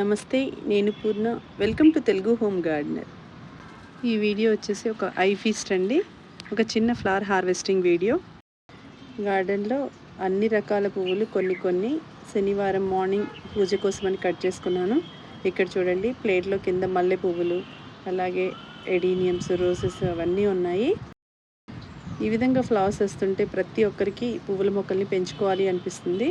నమస్తే నేను Purna. Welcome to Telugu home gardener ఈ వీడియో వచ్చేసి ఒక ఐ ఫీస్ట్ అండి. ఒక చిన్న ఫ్లవర్ హార్వెస్టింగ్ వీడియో. గార్డెన్లో అన్ని రకాల పువ్వులు కొన్ని కొన్ని శనివారం మార్నింగ్ పూజ కోసమని కట్ చేసుకున్నాను. ఇక్కడ చూడండి ప్లేట్లో కింద మల్లె పువ్వులు అలాగే ఎడీనియమ్స్ రోజెస్ అవన్నీ ఉన్నాయి. ఈ విధంగా ఫ్లవర్స్ వస్తుంటే ప్రతి ఒక్కరికి పువ్వుల మొక్కల్ని పెంచుకోవాలి అనిపిస్తుంది.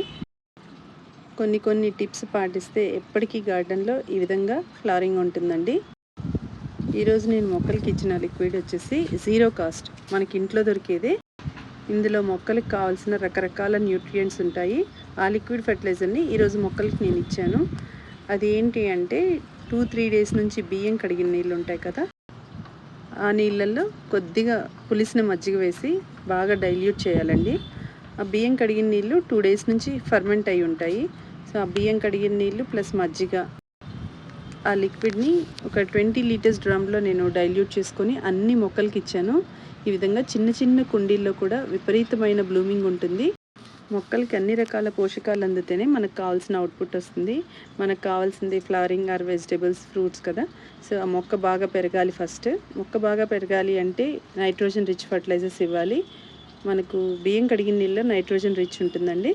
కొన్ని కొన్ని టిప్స్ పాటిస్తే ఎప్పటికీ గార్డెన్లో ఈ విధంగా ఫ్లవరింగ్ ఉంటుందండి. ఈరోజు నేను మొక్కలకి ఇచ్చిన లిక్విడ్ వచ్చేసి జీరో కాస్ట్. మనకి ఇంట్లో దొరికేదే. ఇందులో మొక్కలకు కావాల్సిన రకరకాల న్యూట్రియంట్స్ ఉంటాయి. ఆ లిక్విడ్ ఫెర్టిలైజర్ని ఈరోజు మొక్కలకి నేను ఇచ్చాను. అది ఏంటి అంటే టూ త్రీ డేస్ నుంచి బియ్యం కడిగిన నీళ్ళు ఉంటాయి కదా. ఆ నీళ్ళల్లో కొద్దిగా పులిసిన మజ్జిగ వేసి బాగా డైల్యూట్ చేయాలండి. ఆ బియ్యం కడిగిన నీళ్ళు టూ డేస్ నుంచి ఫర్మెంట్ అయి ఉంటాయి. సో ఆ బియ్యం కడిగిన నీళ్ళు ప్లస్ మజ్జిగ. ఆ లిక్విడ్ని ఒక ట్వంటీ లీటర్స్ డ్రమ్లో నేను డైల్యూట్ చేసుకొని అన్ని మొక్కలకి ఇచ్చాను. ఈ విధంగా చిన్న చిన్న కుండీల్లో కూడా విపరీతమైన బ్లూమింగ్ ఉంటుంది. మొక్కలకి అన్ని రకాల పోషకాలు అందితేనే మనకు కావాల్సిన అవుట్పుట్ వస్తుంది. మనకు కావాల్సింది ఫ్లవరింగ్ ఆర్ వెజిటేబుల్స్ ఫ్రూట్స్ కదా. సో ఆ మొక్క బాగా పెరగాలి ఫస్ట్. మొక్క బాగా పెరగాలి అంటే నైట్రోజన్ రిచ్ ఫర్టిలైజర్స్ ఇవ్వాలి. మనకు బియ్యం కడిగిన నీళ్ళలో నైట్రోజన్ రిచ్ ఉంటుందండి.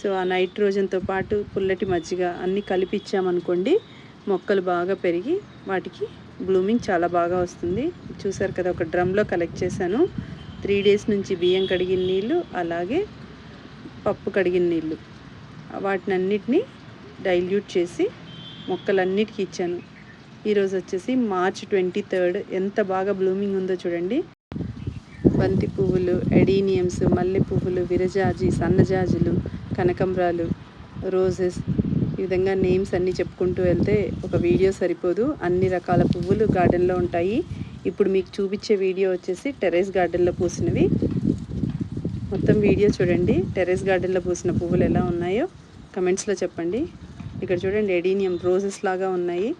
సో ఆ నైట్రోజన్తో పాటు పుల్లటి మజ్జిగ అన్నీ కలిపి ఇచ్చామనుకోండి మొక్కలు బాగా పెరిగి వాటికి బ్లూమింగ్ చాలా బాగా వస్తుంది. చూసారు కదా ఒక డ్రమ్లో కలెక్ట్ చేశాను. త్రీ డేస్ నుంచి బియ్యం కడిగిన నీళ్ళు అలాగే పప్పు కడిగిన నీళ్ళు. వాటిని అన్నిటినీ డైల్యూట్ చేసి మొక్కలన్నిటికీ ఇచ్చాను. ఈరోజు వచ్చేసి మార్చ్ ట్వంటీ థర్డ్. ఎంత బాగా బ్లూమింగ్ ఉందో చూడండి. బంతి పువ్వులు ఎడీనియమ్స్ మల్లె పువ్వులు విరజాజి సన్నజాజులు కనకంబరాలు రోజెస్ ఈ విధంగా నేమ్స్ అన్నీ చెప్పుకుంటూ వెళ్తే ఒక వీడియో సరిపోదు. అన్ని రకాల పువ్వులు గార్డెన్లో ఉంటాయి. ఇప్పుడు మీకు చూపించే వీడియో వచ్చేసి టెరెస్ గార్డెన్లో పూసినవి. మొత్తం వీడియో చూడండి. టెరెస్ గార్డెన్లో పూసిన పువ్వులు ఎలా ఉన్నాయో కమెంట్స్లో చెప్పండి. ఇక్కడ చూడండి ఎడీనియం రోజెస్ లాగా ఉన్నాయి.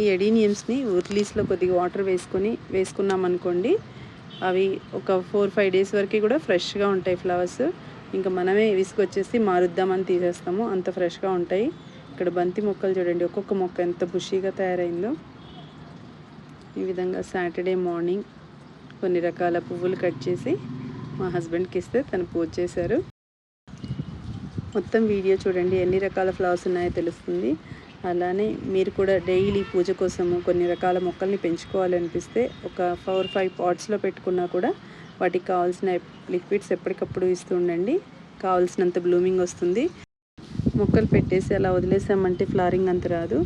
ఈ ఎడీనియమ్స్ని ఉర్లీస్లో కొద్దిగా వాటర్ వేసుకొని వేసుకున్నామనుకోండి అవి ఒక ఫోర్ ఫైవ్ డేస్ వరకు కూడా ఫ్రెష్గా ఉంటాయి ఫ్లవర్స్. ఇంకా మనమే విసుకొచ్చేసి మారుద్దామని తీసేస్తాము. అంత ఫ్రెష్గా ఉంటాయి. ఇక్కడ బంతి మొక్కలు చూడండి. ఒక్కొక్క మొక్క ఎంత బుషీగా తయారైందో. ఈ విధంగా సాటర్డే మార్నింగ్ కొన్ని రకాల పువ్వులు కట్ చేసి మా హస్బెండ్కి ఇస్తే తను పూజ చేశారు. మొత్తం వీడియో చూడండి. ఎన్ని రకాల ఫ్లవర్స్ ఉన్నాయో తెలుస్తుంది. అలానే మీరు కూడా డైలీ పూజ కోసము కొన్ని రకాల మొక్కల్ని పెంచుకోవాలనిపిస్తే ఒక ఫోర్ ఫైవ్ పాట్స్లో పెట్టుకున్నా కూడా వాటికి కావాల్సిన లిక్విడ్స్ ఎప్పటికప్పుడు ఇస్తూ ఉండండి. కావాల్సినంత బ్లూమింగ్ వస్తుంది. మొక్కలు పెట్టేసి అలా వదిలేసామంటే ఫ్లవరింగ్ అంత రాదు.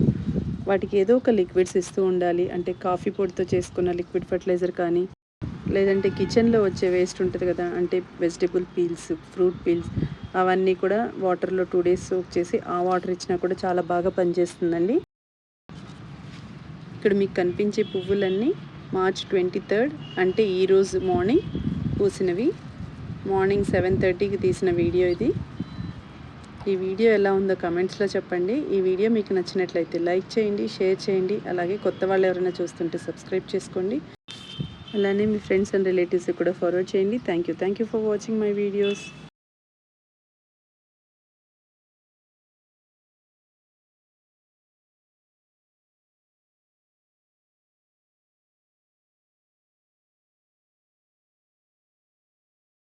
వాటికి ఏదో ఒక లిక్విడ్స్ ఇస్తూ ఉండాలి. అంటే కాఫీ పొడితో చేసుకున్న లిక్విడ్ ఫర్టిలైజర్ కానీ లేదంటే కిచెన్లో వచ్చే వేస్ట్ ఉంటుంది కదా అంటే వెజిటేబుల్ పీల్స్ ఫ్రూట్ పీల్స్ అవన్నీ కూడా వాటర్లో టూ డేస్ సోక్ చేసి ఆ వాటర్ ఇచ్చినా కూడా చాలా బాగా పనిచేస్తుందండి. ఇక్కడ మీకు కనిపించే పువ్వులన్నీ మార్చ్ ట్వంటీ థర్డ్ అంటే ఈరోజు మార్నింగ్ పూసినవి. మార్నింగ్ సెవెన్ థర్టీకి తీసిన వీడియో ఇది. ఈ వీడియో ఎలా ఉందో కమెంట్స్లో చెప్పండి. ఈ వీడియో మీకు నచ్చినట్లయితే లైక్ చేయండి షేర్ చేయండి అలాగే కొత్త వాళ్ళు ఎవరైనా చూస్తుంటే సబ్స్క్రైబ్ చేసుకోండి. అలానే మీ ఫ్రెండ్స్ అండ్ రిలేటివ్స్ కూడా ఫార్వర్డ్ చేయండి. Thank you. Thank you for watching my videos.